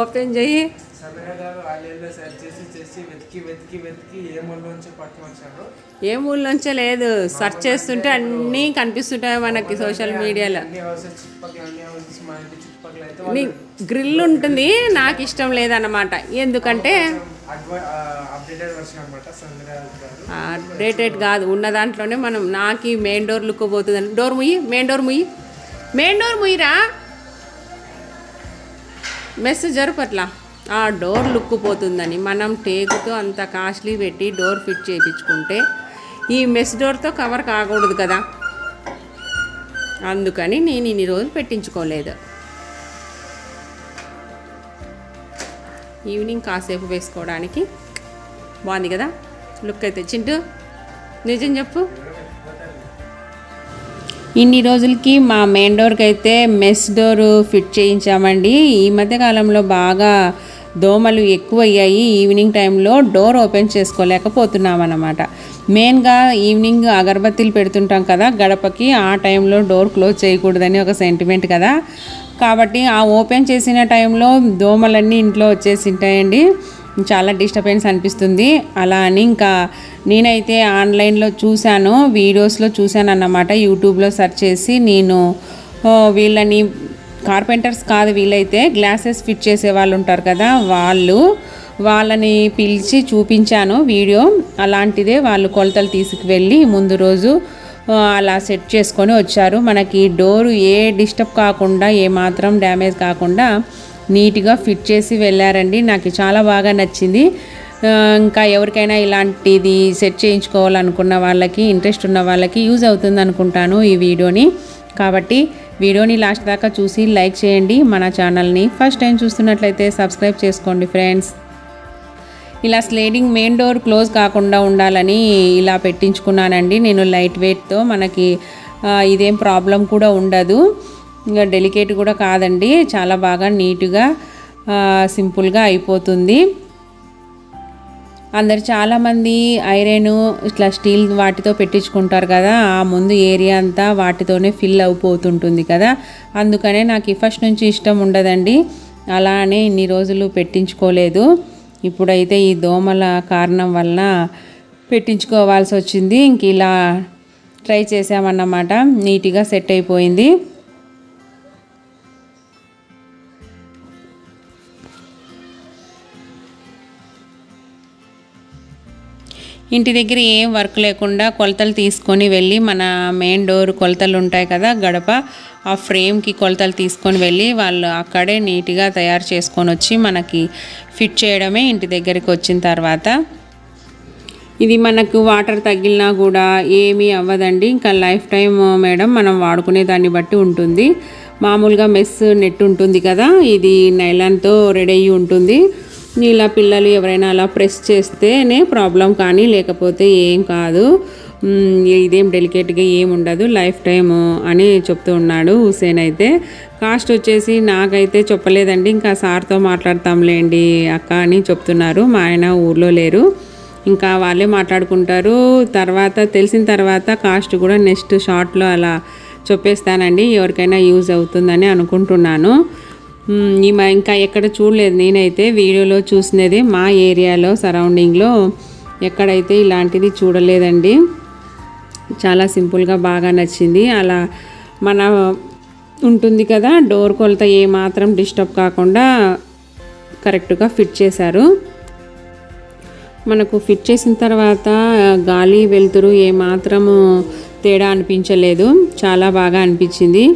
Open చెయ్యి. ఏ ఊళ్ళోంచే లేదు. Search చేస్తుంటే అన్నీ కనిపిస్తుంటాయి మనకి సోషల్ మీడియాలో. గ్రిల్ ఉంటుంది. నాకు ఇష్టం లేదన్నమాట. ఎందుకంటే అప్డేటెడ్ కాదు. ఉన్న దాంట్లోనే మనం నాకు మెయిన్ డోర్ లుక్ పోతుందని. డోర్ ముయ్యి మెయిన్ డోర్ ముయ్యి మెయిన్ డోర్ ముయ్యిరా మెస్ జరుపట్లా ఆ డోర్ లుక్ పోతుందని మనం టేకుతో అంత కాస్ట్లీ పెట్టి డోర్ ఫిట్ చేయించుకుంటే ఈ మెస్ డోర్తో కవర్ కాకూడదు కదా. అందుకని నేను ఇన్ని రోజులు పెట్టించుకోలేదు. ఈవినింగ్ కాసేపు వేసుకోవడానికి బాగుంది కదా. లుక్ అయితే చింటూ నిజం చెప్పు. ఇన్ని రోజులకి మా మెయిన్ డోర్కి అయితే మెస్ డోర్ ఫిట్ చేయించామండి. ఈ మధ్యకాలంలో బాగా దోమలు ఎక్కువయ్యాయి. ఈవినింగ్ టైంలో డోర్ ఓపెన్ చేసుకోలేకపోతున్నాం అన్నమాట మెయిన్గా ఈవినింగ్ అగరబత్తీలు పెడుతుంటాం కదా గడపకి ఆ టైంలో డోర్ క్లోజ్ చేయకూడదని ఒక సెంటిమెంట్ కదా. కాబట్టి ఆ ఓపెన్ చేసిన టైంలో దోమలన్నీ ఇంట్లో వచ్చేసి ఉంటాయండి. చాలా డిస్టర్బెన్స్ అనిపిస్తుంది. అలా అని ఇంకా నేనైతే ఆన్లైన్లో చూశాను వీడియోస్లో చూశాను అన్నమాట యూట్యూబ్లో సెర్చ్ చేసి నేను వీళ్ళని కార్పెంటర్స్ కాదు వీళ్ళైతే గ్లాసెస్ ఫిట్ చేసే వాళ్ళు ఉంటారు కదా వాళ్ళు వాళ్ళని పిలిచి చూపించాను వీడియో. అలాంటిదే వాళ్ళు కొలతలు తీసుకువెళ్ళి ముందు రోజు అలా సెట్ చేసుకొని వచ్చారు. మనకి డోరు ఏ డిస్టర్బ్ కాకుండా ఏ మాత్రం డ్యామేజ్ కాకుండా నీట్గా ఫిట్ చేసి వెళ్ళారండి. నాకు చాలా బాగా నచ్చింది. ఇంకా ఎవరికైనా ఇలాంటిది సెట్ చేయించుకోవాలనుకున్న వాళ్ళకి ఇంట్రెస్ట్ ఉన్న వాళ్ళకి యూజ్ అవుతుంది అనుకుంటాను ఈ వీడియోని. కాబట్టి వీడియోని లాస్ట్ దాకా చూసి లైక్ చేయండి. మన ఛానల్ని ఫస్ట్ టైం చూస్తున్నట్లయితే సబ్స్క్రైబ్ చేసుకోండి ఫ్రెండ్స్. ఇలా స్లేడింగ్ మెయిన్ డోర్ క్లోజ్ కాకుండా ఉండాలని ఇలా పెట్టించుకున్నానండి. నేను లైట్ వెయిట్తో మనకి ఇదేం ప్రాబ్లం కూడా ఉండదు. ఇంకా డెలికేట్ కూడా కాదండి. చాలా బాగా నీట్గా సింపుల్గా అయిపోతుంది. అందరు చాలామంది ఐరన్ ఇట్లా స్టీల్ వాటితో పెట్టించుకుంటారు కదా ఆ ముందు ఏరియా అంతా వాటితోనే ఫిల్ అయిపోతుంటుంది కదా. అందుకనే నాకు ఈ ఫస్ట్ నుంచి ఇష్టం ఉండదండి. అలానే ఇన్ని రోజులు పెట్టించుకోలేదు. ఇప్పుడైతే ఈ దోమల కారణం వలన పెట్టించుకోవాల్సి వచ్చింది. ఇంక ఇలా ట్రై చేసామన్నమాట నీట్గా సెట్ అయిపోయింది. ఇంటి దగ్గర ఏం వర్క్ లేకుండా కొలతలు తీసుకొని వెళ్ళి మన మెయిన్ డోర్ కొలతలు ఉంటాయి కదా గడప ఆ ఫ్రేమ్కి కొలతలు తీసుకొని వెళ్ళి వాళ్ళు అక్కడే నీట్గా తయారు చేసుకొని వచ్చి మనకి ఫిట్ చేయడమే ఇంటి దగ్గరికి వచ్చిన తర్వాత. ఇది మనకు వాటర్ తగిలినా కూడా ఏమీ అవ్వదండి. ఇంకా లైఫ్ టైం మేడం మనం వాడుకునే దాన్ని బట్టి ఉంటుంది. మామూలుగా మెస్ నెట్ ఉంటుంది కదా ఇది నైలాన్తో రెడీ అయ్యి ఉంటుంది. ఇలా పిల్లలు ఎవరైనా అలా ప్రెస్ చేస్తేనే ప్రాబ్లం కానీ లేకపోతే ఏం కాదు. ఇదేం డెలికేట్గా ఏం ఉండదు. లైఫ్ టైం అని చెప్తూ ఉన్నాడు హుసేన్ అయితే. కాస్ట్ వచ్చేసి నాకైతే చెప్పలేదండి. ఇంకా సార్తో మాట్లాడతాంలేండి అక్క అని చెప్తున్నారు. మా ఆయన ఊర్లో లేరు. ఇంకా వాళ్ళే మాట్లాడుకుంటారు. తర్వాత తెలిసిన తర్వాత కాస్ట్ కూడా నెక్స్ట్ షార్ట్లో అలా చెప్పేస్తానండి. ఎవరికైనా యూజ్ అవుతుందని అనుకుంటున్నాను. మ్, ఈ మ- ఇంకా ఎక్కడ చూడలేదు. నేనైతే వీడియోలో చూసినది మా ఏరియాలో సరౌండింగ్లో ఎక్కడైతే ఇలాంటిది చూడలేదండి. చాలా సింపుల్గా బాగా నచ్చింది. అలా మన ఉంటుంది కదా డోర్ కొలత ఏ మాత్రం డిస్టర్బ్ కాకుండా కరెక్ట్గా ఫిట్ చేశారు. మనకు ఫిట్ చేసిన తర్వాత గాలి వెలుతురు ఏమాత్రము తేడా అనిపించలేదు. చాలా బాగా అనిపించింది.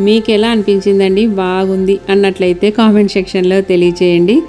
మీకు ఎలా అనిపించిందండి? బాగుంది అన్నట్లయితే కామెంట్ సెక్షన్లో తెలియచేయండి.